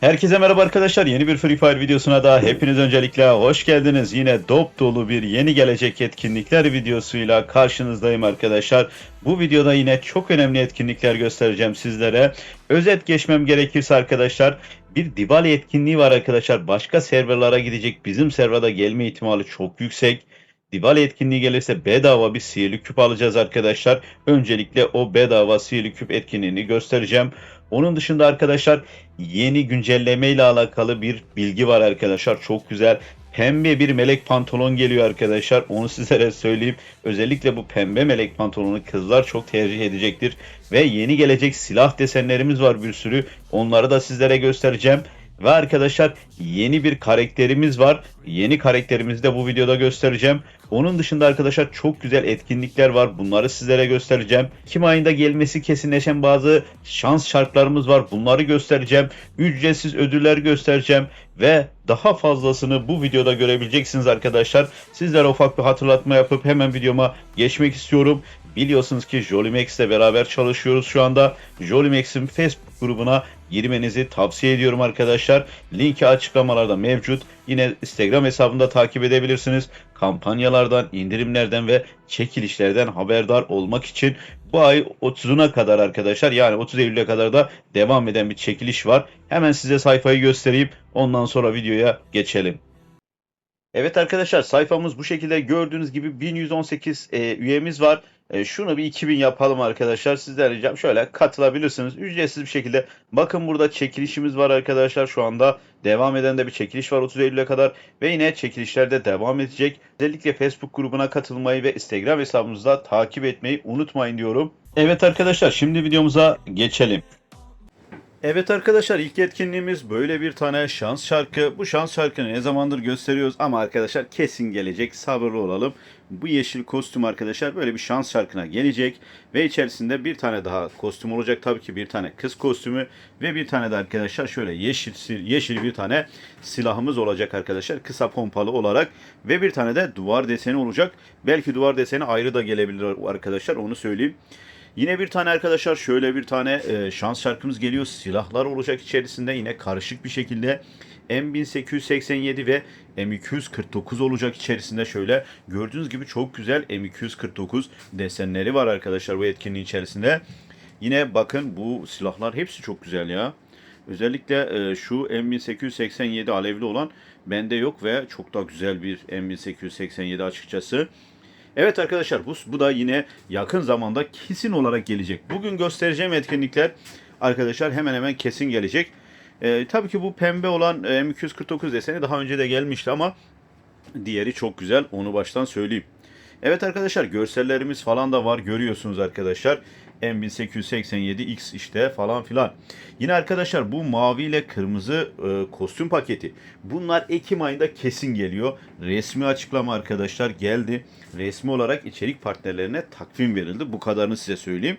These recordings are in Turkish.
Herkese merhaba arkadaşlar. Yeni bir Free Fire videosuna da hepiniz öncelikle hoş geldiniz. Yine dop dolu bir yeni gelecek etkinlikler videosuyla karşınızdayım arkadaşlar. Bu videoda yine çok önemli etkinlikler göstereceğim sizlere. Özet geçmem gerekirse arkadaşlar bir Diwali etkinliği var arkadaşlar. Başka serverlara gidecek. Bizim serverda gelme ihtimali çok yüksek. Diwali etkinliği gelirse bedava bir sihirli küp alacağız arkadaşlar. Öncelikle o bedava sihirli küp etkinliğini göstereceğim. Onun dışında arkadaşlar yeni güncelleme ile alakalı bir bilgi var arkadaşlar. Çok güzel. Pembe bir melek pantolon geliyor arkadaşlar. Onu sizlere söyleyeyim. Özellikle bu pembe melek pantolonu kızlar çok tercih edecektir. Ve yeni gelecek silah desenlerimiz var bir sürü. Onları da sizlere göstereceğim. Ve arkadaşlar yeni bir karakterimiz var. Yeni karakterimizi de bu videoda göstereceğim. Onun dışında arkadaşlar çok güzel etkinlikler var. Bunları sizlere göstereceğim. Ekim ayında gelmesi kesinleşen bazı şans şartlarımız var. Bunları göstereceğim. Ücretsiz ödüller göstereceğim. Ve daha fazlasını bu videoda görebileceksiniz arkadaşlar. Sizlere ufak bir hatırlatma yapıp hemen videoma geçmek istiyorum. Biliyorsunuz ki Jolimax ile beraber çalışıyoruz şu anda. Jolimax'in Facebook grubuna girmenizi tavsiye ediyorum arkadaşlar. Linki açıklamalarda mevcut. Yine Instagram hesabında takip edebilirsiniz. Kampanyalardan, indirimlerden ve çekilişlerden haberdar olmak için bu ay 30'una kadar arkadaşlar yani 30 Eylül'e kadar da devam eden bir çekiliş var. Hemen size sayfayı göstereyim. Ondan sonra videoya geçelim. Evet arkadaşlar sayfamız bu şekilde gördüğünüz gibi 1118 e, üyemiz var. E, şunu bir 2000 yapalım arkadaşlar. Sizden ricam şöyle katılabilirsiniz. Ücretsiz bir şekilde. Bakın burada çekilişimiz var arkadaşlar. Şu anda devam eden de bir çekiliş var 30 Eylül'e kadar. Ve yine çekilişler de devam edecek. Özellikle Facebook grubuna katılmayı ve Instagram hesabımızda takip etmeyi unutmayın diyorum. Evet arkadaşlar şimdi videomuza geçelim. Evet arkadaşlar ilk etkinliğimiz böyle bir tane şans şarkı. Bu şans şarkını ne zamandır gösteriyoruz ama arkadaşlar kesin gelecek. Sabırlı olalım. Bu yeşil kostüm arkadaşlar böyle bir şans şarkına gelecek. Ve içerisinde bir tane daha kostüm olacak. Tabii ki bir tane kız kostümü ve bir tane de arkadaşlar şöyle yeşil, yeşil bir tane silahımız olacak arkadaşlar. Kısa pompalı olarak ve bir tane de duvar deseni olacak. Belki duvar deseni ayrı da gelebilir arkadaşlar onu söyleyeyim. Yine bir tane arkadaşlar şöyle bir tane e, şans şarkımız geliyor. Silahlar olacak içerisinde yine karışık bir şekilde. M1887 ve M249 olacak içerisinde şöyle. Gördüğünüz gibi çok güzel M249 desenleri var arkadaşlar bu etkinliğin içerisinde. Yine bakın bu silahlar hepsi çok güzel ya. Özellikle e, şu M1887 alevli olan bende yok ve çok da güzel bir M1887 açıkçası. Evet arkadaşlar bu, bu da yine yakın zamanda kesin olarak gelecek. Bugün göstereceğim etkinlikler arkadaşlar hemen hemen kesin gelecek. Ee, tabii ki bu pembe olan e, M249 deseni daha önce de gelmişti ama diğeri çok güzel onu baştan söyleyeyim. Evet arkadaşlar görsellerimiz falan da var görüyorsunuz arkadaşlar. M1887X işte falan filan. Yine arkadaşlar bu mavi ile kırmızı e, kostüm paketi. Bunlar Ekim ayında kesin geliyor. Resmi açıklama arkadaşlar geldi. Resmi olarak içerik partnerlerine takvim verildi. Bu kadarını size söyleyeyim.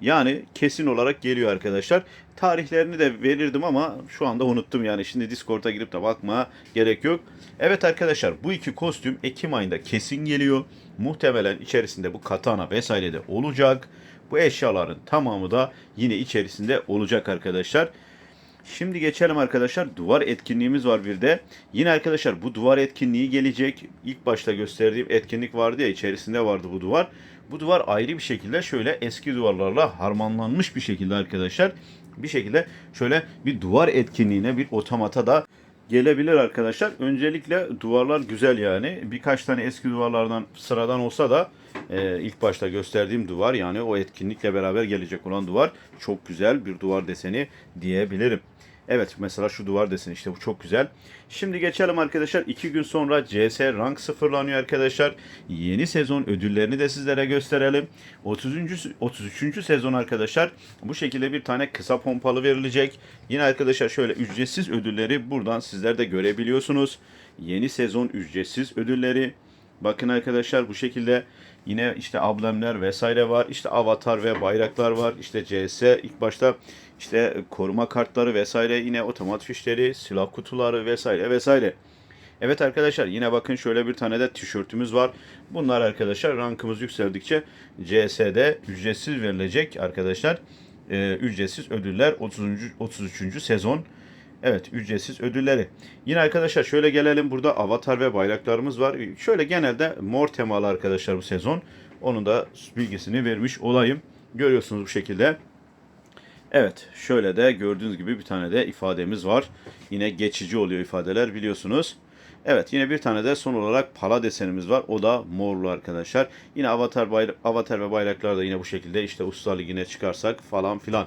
Yani kesin olarak geliyor arkadaşlar. Tarihlerini de verirdim ama şu anda unuttum yani. Şimdi Discord'a girip de bakma gerek yok. Evet arkadaşlar bu iki kostüm Ekim ayında kesin geliyor. Muhtemelen içerisinde bu katana vesaire de olacak. Bu eşyaların tamamı da yine içerisinde olacak arkadaşlar. Şimdi geçelim arkadaşlar. Duvar etkinliğimiz var bir de. Yine arkadaşlar bu duvar etkinliği gelecek. İlk başta gösterdiğim etkinlik vardı ya içerisinde vardı bu duvar. Bu duvar ayrı bir şekilde şöyle eski duvarlarla harmanlanmış bir şekilde arkadaşlar. Bir şekilde şöyle bir duvar etkinliğine bir otomata da gelebilir arkadaşlar. Öncelikle duvarlar güzel yani. Birkaç tane eski duvarlardan sıradan olsa da e, ilk başta gösterdiğim duvar yani o etkinlikle beraber gelecek olan duvar çok güzel bir duvar deseni diyebilirim. Evet mesela şu duvar deseni işte bu çok güzel. Şimdi geçelim arkadaşlar. 2 gün sonra CS rank sıfırlanıyor arkadaşlar. Yeni sezon ödüllerini de sizlere gösterelim. 30. 33. sezon arkadaşlar bu şekilde bir tane kısa pompalı verilecek. Yine arkadaşlar şöyle ücretsiz ödülleri buradan sizler de görebiliyorsunuz. Yeni sezon ücretsiz ödülleri. Bakın arkadaşlar bu şekilde yine işte ablemler vesaire var. İşte avatar ve bayraklar var. İşte CS ilk başta işte koruma kartları vesaire yine otomat fişleri, silah kutuları vesaire vesaire. Evet arkadaşlar yine bakın şöyle bir tane de tişörtümüz var. Bunlar arkadaşlar rankımız yükseldikçe CS'de ücretsiz verilecek arkadaşlar. Ee, ücretsiz ödüller 30. 33. sezon Evet ücretsiz ödülleri. Yine arkadaşlar şöyle gelelim burada avatar ve bayraklarımız var. Şöyle genelde mor temalı arkadaşlar bu sezon. Onun da bilgisini vermiş olayım. Görüyorsunuz bu şekilde. Evet şöyle de gördüğünüz gibi bir tane de ifademiz var. Yine geçici oluyor ifadeler biliyorsunuz. Evet yine bir tane de son olarak pala desenimiz var. O da morlu arkadaşlar. Yine avatar, bayra- avatar ve bayraklar da yine bu şekilde işte Usta Ligi'ne çıkarsak falan filan.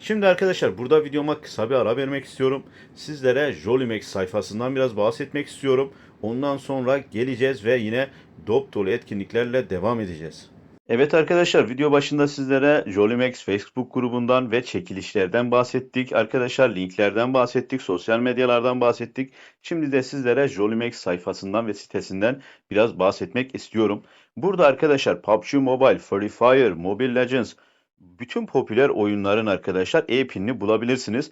Şimdi arkadaşlar burada videoma kısa bir ara vermek istiyorum. Sizlere Jolimex sayfasından biraz bahsetmek istiyorum. Ondan sonra geleceğiz ve yine dop dolu etkinliklerle devam edeceğiz. Evet arkadaşlar video başında sizlere Jolimex Facebook grubundan ve çekilişlerden bahsettik. Arkadaşlar linklerden bahsettik, sosyal medyalardan bahsettik. Şimdi de sizlere Jolimex sayfasından ve sitesinden biraz bahsetmek istiyorum. Burada arkadaşlar PUBG Mobile, Free Fire, Mobile Legends bütün popüler oyunların arkadaşlar e-pinini bulabilirsiniz.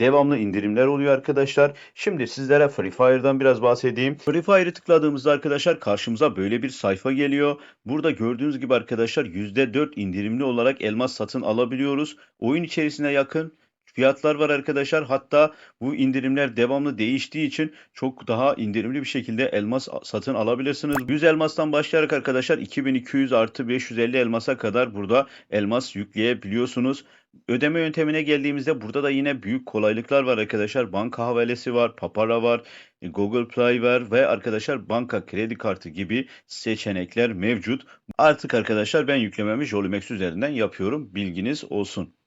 Devamlı indirimler oluyor arkadaşlar. Şimdi sizlere Free Fire'dan biraz bahsedeyim. Free Fire'ı tıkladığımızda arkadaşlar karşımıza böyle bir sayfa geliyor. Burada gördüğünüz gibi arkadaşlar %4 indirimli olarak elmas satın alabiliyoruz. Oyun içerisine yakın fiyatlar var arkadaşlar. Hatta bu indirimler devamlı değiştiği için çok daha indirimli bir şekilde elmas satın alabilirsiniz. 100 elmastan başlayarak arkadaşlar 2200 artı 550 elmasa kadar burada elmas yükleyebiliyorsunuz. Ödeme yöntemine geldiğimizde burada da yine büyük kolaylıklar var arkadaşlar. Banka havalesi var, Papara var, Google Play var ve arkadaşlar banka kredi kartı gibi seçenekler mevcut. Artık arkadaşlar ben yüklememi Jolimex üzerinden yapıyorum. Bilginiz olsun.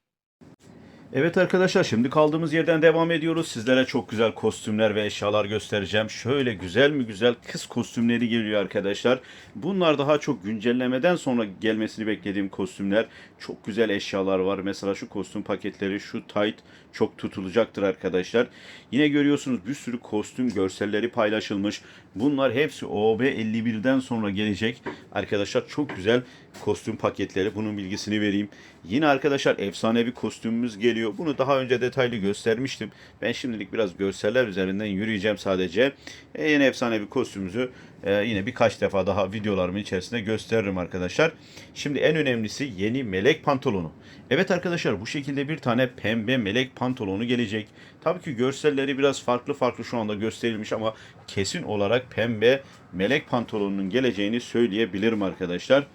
Evet arkadaşlar şimdi kaldığımız yerden devam ediyoruz. Sizlere çok güzel kostümler ve eşyalar göstereceğim. Şöyle güzel mi güzel kız kostümleri geliyor arkadaşlar. Bunlar daha çok güncellemeden sonra gelmesini beklediğim kostümler. Çok güzel eşyalar var. Mesela şu kostüm paketleri, şu tight çok tutulacaktır arkadaşlar. Yine görüyorsunuz bir sürü kostüm görselleri paylaşılmış. Bunlar hepsi OB51'den sonra gelecek. Arkadaşlar çok güzel kostüm paketleri. Bunun bilgisini vereyim. Yine arkadaşlar efsanevi kostümümüz geliyor. Bunu daha önce detaylı göstermiştim. Ben şimdilik biraz görseller üzerinden yürüyeceğim sadece. E, yine efsanevi kostümümüzü e, yine birkaç defa daha videolarımın içerisinde gösteririm arkadaşlar. Şimdi en önemlisi yeni melek pantolonu. Evet arkadaşlar bu şekilde bir tane pembe melek pantolonu gelecek. Tabii ki görselleri biraz farklı farklı şu anda gösterilmiş ama kesin olarak pembe melek pantolonunun geleceğini söyleyebilirim arkadaşlar.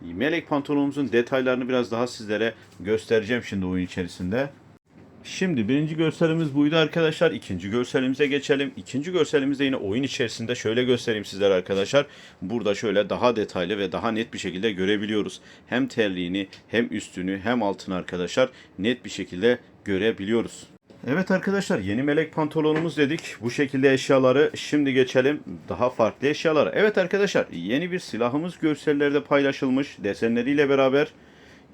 Melek pantolonumuzun detaylarını biraz daha sizlere göstereceğim şimdi oyun içerisinde. Şimdi birinci görselimiz buydu arkadaşlar. İkinci görselimize geçelim. İkinci görselimizde yine oyun içerisinde şöyle göstereyim sizlere arkadaşlar. Burada şöyle daha detaylı ve daha net bir şekilde görebiliyoruz. Hem terliğini hem üstünü hem altını arkadaşlar net bir şekilde görebiliyoruz. Evet arkadaşlar yeni melek pantolonumuz dedik. Bu şekilde eşyaları şimdi geçelim daha farklı eşyalara. Evet arkadaşlar yeni bir silahımız görsellerde paylaşılmış desenleriyle beraber.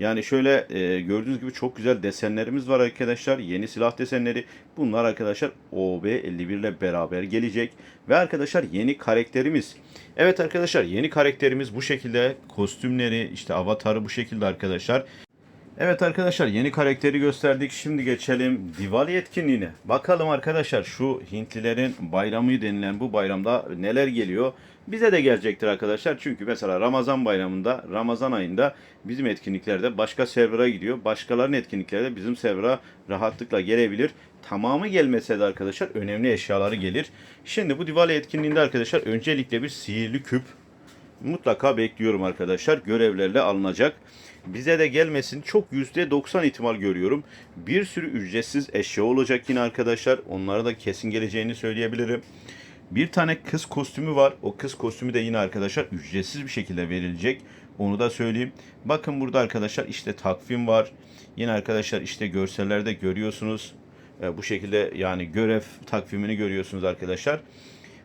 Yani şöyle e, gördüğünüz gibi çok güzel desenlerimiz var arkadaşlar. Yeni silah desenleri. Bunlar arkadaşlar OB51 ile beraber gelecek. Ve arkadaşlar yeni karakterimiz. Evet arkadaşlar yeni karakterimiz bu şekilde. Kostümleri işte avatarı bu şekilde arkadaşlar. Evet arkadaşlar yeni karakteri gösterdik. Şimdi geçelim Diwali etkinliğine. Bakalım arkadaşlar şu Hintlilerin bayramı denilen bu bayramda neler geliyor. Bize de gelecektir arkadaşlar. Çünkü mesela Ramazan bayramında, Ramazan ayında bizim etkinliklerde başka server'a gidiyor. Başkalarının etkinlikleri de bizim server'a rahatlıkla gelebilir. Tamamı gelmese de arkadaşlar önemli eşyaları gelir. Şimdi bu Diwali etkinliğinde arkadaşlar öncelikle bir sihirli küp mutlaka bekliyorum arkadaşlar. Görevlerle alınacak. Bize de gelmesin çok %90 ihtimal görüyorum. Bir sürü ücretsiz eşya olacak yine arkadaşlar. Onlara da kesin geleceğini söyleyebilirim. Bir tane kız kostümü var. O kız kostümü de yine arkadaşlar ücretsiz bir şekilde verilecek. Onu da söyleyeyim. Bakın burada arkadaşlar işte takvim var. Yine arkadaşlar işte görsellerde görüyorsunuz. E, bu şekilde yani görev takvimini görüyorsunuz arkadaşlar.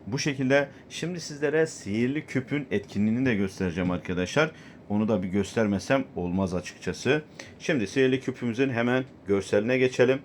Bu şekilde şimdi sizlere sihirli küpün etkinliğini de göstereceğim arkadaşlar. Onu da bir göstermesem olmaz açıkçası. Şimdi sihirli küpümüzün hemen görseline geçelim.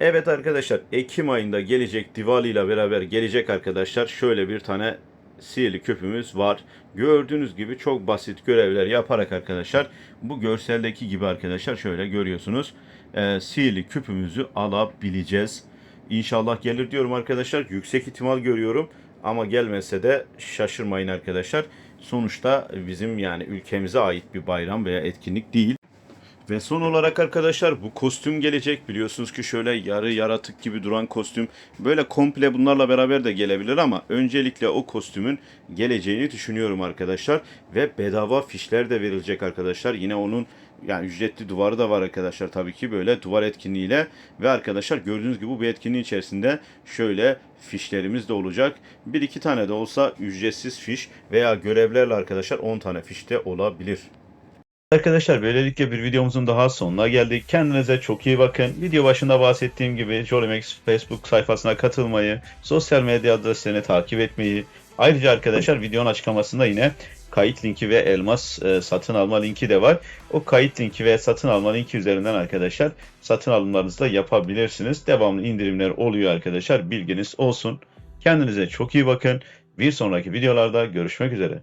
Evet arkadaşlar Ekim ayında gelecek Diwali ile beraber gelecek arkadaşlar. Şöyle bir tane sihirli küpümüz var. Gördüğünüz gibi çok basit görevler yaparak arkadaşlar bu görseldeki gibi arkadaşlar şöyle görüyorsunuz. E, sihirli küpümüzü alabileceğiz. İnşallah gelir diyorum arkadaşlar. Yüksek ihtimal görüyorum. Ama gelmese de şaşırmayın arkadaşlar. Sonuçta bizim yani ülkemize ait bir bayram veya etkinlik değil. Ve son olarak arkadaşlar bu kostüm gelecek. Biliyorsunuz ki şöyle yarı yaratık gibi duran kostüm böyle komple bunlarla beraber de gelebilir ama öncelikle o kostümün geleceğini düşünüyorum arkadaşlar. Ve bedava fişler de verilecek arkadaşlar. Yine onun yani ücretli duvarı da var arkadaşlar tabii ki böyle duvar etkinliğiyle ve arkadaşlar gördüğünüz gibi bu etkinliğin içerisinde şöyle fişlerimiz de olacak. Bir iki tane de olsa ücretsiz fiş veya görevlerle arkadaşlar 10 tane fiş de olabilir. Arkadaşlar böylelikle bir videomuzun daha sonuna geldik. Kendinize çok iyi bakın. Video başında bahsettiğim gibi Jolimex Facebook sayfasına katılmayı, sosyal medya adreslerini takip etmeyi, ayrıca arkadaşlar videonun açıklamasında yine kayıt linki ve elmas e, satın alma linki de var. O kayıt linki ve satın alma linki üzerinden arkadaşlar satın alımlarınızı da yapabilirsiniz. Devamlı indirimler oluyor arkadaşlar. Bilginiz olsun. Kendinize çok iyi bakın. Bir sonraki videolarda görüşmek üzere.